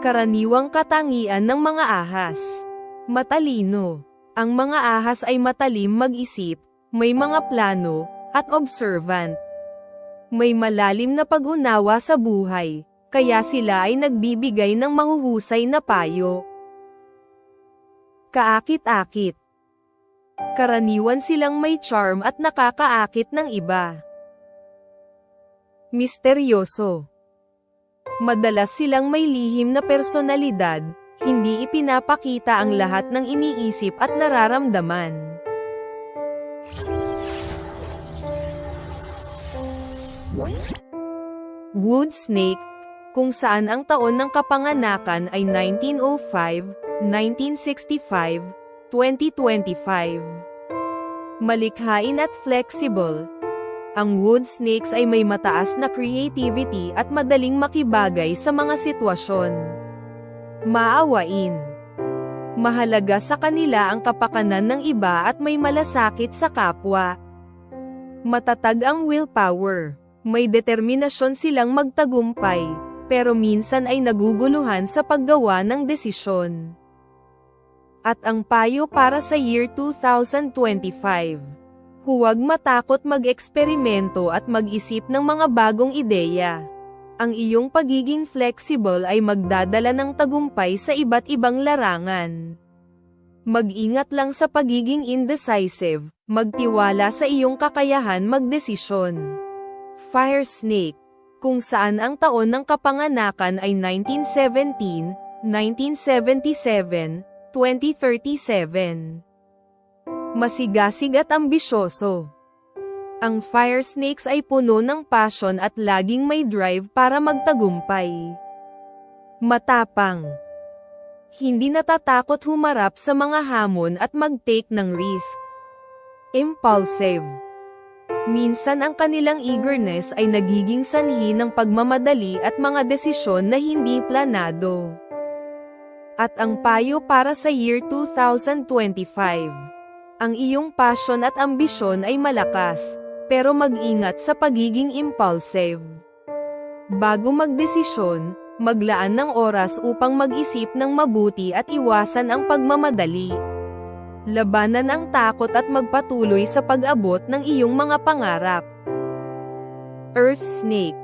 Karaniwang katangian ng mga ahas. Matalino. Ang mga ahas ay matalim mag-isip, may mga plano, at observant. May malalim na pag-unawa sa buhay, kaya sila ay nagbibigay ng mahuhusay na payo. Kaakit-akit. Karaniwan silang may charm at nakakaakit ng iba. Misteryoso. Madalas silang may lihim na personalidad, hindi ipinapakita ang lahat ng iniisip at nararamdaman. Wood snake, kung saan ang taon ng kapanganakan ay 1905, 1965, 2025. Malikhain at flexible. Ang wood snakes ay may mataas na creativity at madaling makibagay sa mga sitwasyon. Maawain. Mahalaga sa kanila ang kapakanan ng iba at may malasakit sa kapwa. Matatag ang willpower. May determinasyon silang magtagumpay, pero minsan ay naguguluhan sa paggawa ng desisyon. At ang payo para sa year 2025. Huwag matakot mag-eksperimento at mag-isip ng mga bagong ideya. Ang iyong pagiging flexible ay magdadala ng tagumpay sa iba't ibang larangan. Mag-ingat lang sa pagiging indecisive, magtiwala sa iyong kakayahan magdesisyon. Fire Snake, kung saan ang taon ng kapanganakan ay 1917, 1977, 2037. Masigasig at ambisyoso. Ang fire snakes ay puno ng passion at laging may drive para magtagumpay. Matapang. Hindi natatakot humarap sa mga hamon at mag-take ng risk. Impulsive. Minsan ang kanilang eagerness ay nagiging sanhi ng pagmamadali at mga desisyon na hindi planado. At ang payo para sa year 2025. Ang iyong passion at ambisyon ay malakas, pero mag-ingat sa pagiging impulsive. Bago magdesisyon, maglaan ng oras upang mag-isip ng mabuti at iwasan ang pagmamadali. Labanan ang takot at magpatuloy sa pag-abot ng iyong mga pangarap. Earth Snake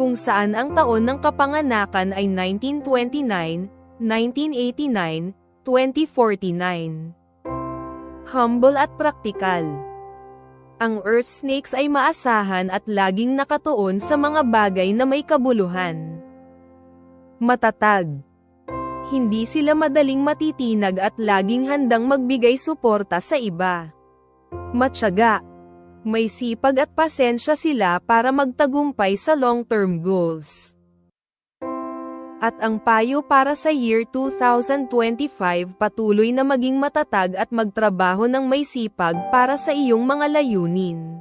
Kung saan ang taon ng kapanganakan ay 1929, 1989, 2049. Humble at praktikal. Ang Earth Snakes ay maasahan at laging nakatuon sa mga bagay na may kabuluhan. Matatag. Hindi sila madaling matitinag at laging handang magbigay suporta sa iba. Matyaga. May sipag at pasensya sila para magtagumpay sa long-term goals. At ang payo para sa year 2025 patuloy na maging matatag at magtrabaho ng may sipag para sa iyong mga layunin.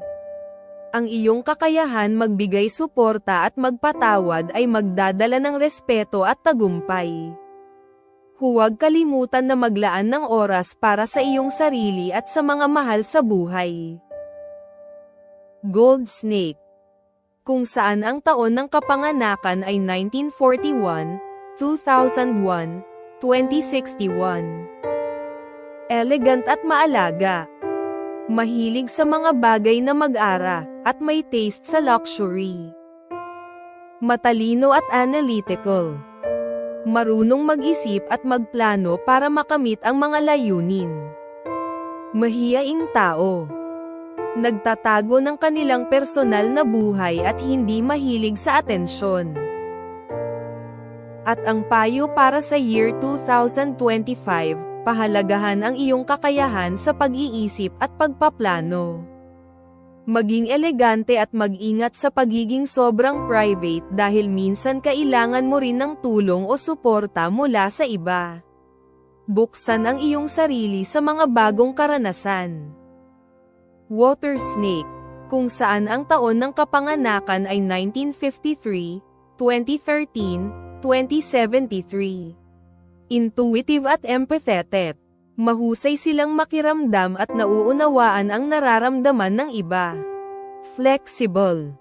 Ang iyong kakayahan magbigay suporta at magpatawad ay magdadala ng respeto at tagumpay. Huwag kalimutan na maglaan ng oras para sa iyong sarili at sa mga mahal sa buhay. Gold Snake Kung saan ang taon ng kapanganakan ay 1941, 2001, 2061. Elegant at maalaga. Mahilig sa mga bagay na mag-ara, at may taste sa luxury. Matalino at analytical. Marunong mag-isip at magplano para makamit ang mga layunin. Mahiyaing tao. Nagtatago ng kanilang personal na buhay at hindi mahilig sa atensyon. At ang payo para sa year 2025, pahalagahan ang iyong kakayahan sa pag-iisip at pagpaplano. Maging elegante at mag-ingat sa pagiging sobrang private dahil minsan kailangan mo rin ng tulong o suporta mula sa iba. Buksan ang iyong sarili sa mga bagong karanasan. Water Snake, kung saan ang taon ng kapanganakan ay 1953, 2013, 2073. Intuitive at empathetic. Mahusay silang makiramdam at nauunawaan ang nararamdaman ng iba. Flexible.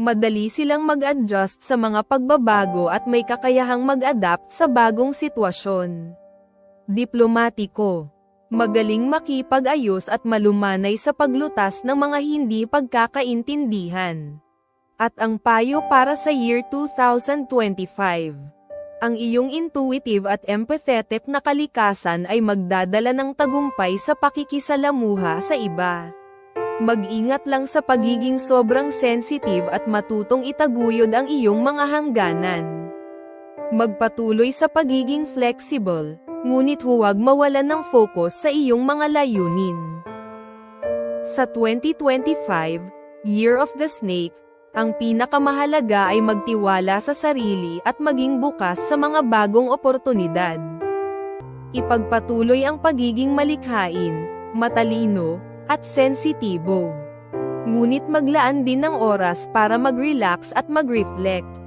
Madali silang mag-adjust sa mga pagbabago at may kakayahang mag-adapt sa bagong sitwasyon. Diplomatiko. Magaling makipag-ayos at malumanay sa paglutas ng mga hindi pagkakaintindihan. At ang payo para sa year 2025. Ang iyong intuitive at empathetic na kalikasan ay magdadala ng tagumpay sa pakikisalamuha sa iba. Mag-ingat lang sa pagiging sobrang sensitive at matutong itaguyod ang iyong mga hangganan. Magpatuloy sa pagiging flexible, ngunit huwag mawalan ng focus sa iyong mga layunin. Sa 2025, Year of the Snake, ang pinakamahalaga ay magtiwala sa sarili at maging bukas sa mga bagong oportunidad. Ipagpatuloy ang pagiging malikhain, matalino, at sensitibo. Ngunit maglaan din ng oras para mag-relax at mag-reflect.